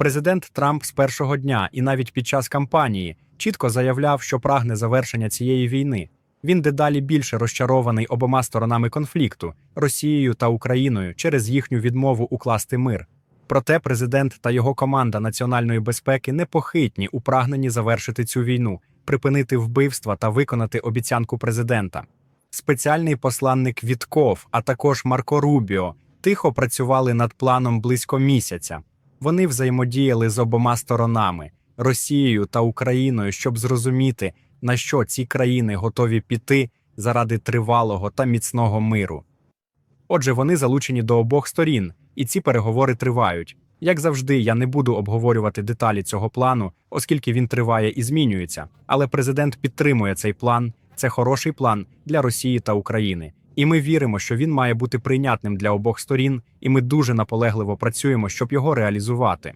Президент Трамп з першого дня і навіть під час кампанії чітко заявляв, що прагне завершення цієї війни. Він дедалі більше розчарований обома сторонами конфлікту Росією та Україною через їхню відмову укласти мир. Проте президент та його команда національної безпеки непохитні у прагненні завершити цю війну, припинити вбивства та виконати обіцянку президента. Спеціальний посланник Вітков, а також Марко Рубіо, тихо працювали над планом близько місяця. Вони взаємодіяли з обома сторонами Росією та Україною, щоб зрозуміти, на що ці країни готові піти заради тривалого та міцного миру. Отже, вони залучені до обох сторін, і ці переговори тривають. Як завжди, я не буду обговорювати деталі цього плану, оскільки він триває і змінюється. Але президент підтримує цей план. Це хороший план для Росії та України. І ми віримо, що він має бути прийнятним для обох сторін, і ми дуже наполегливо працюємо, щоб його реалізувати.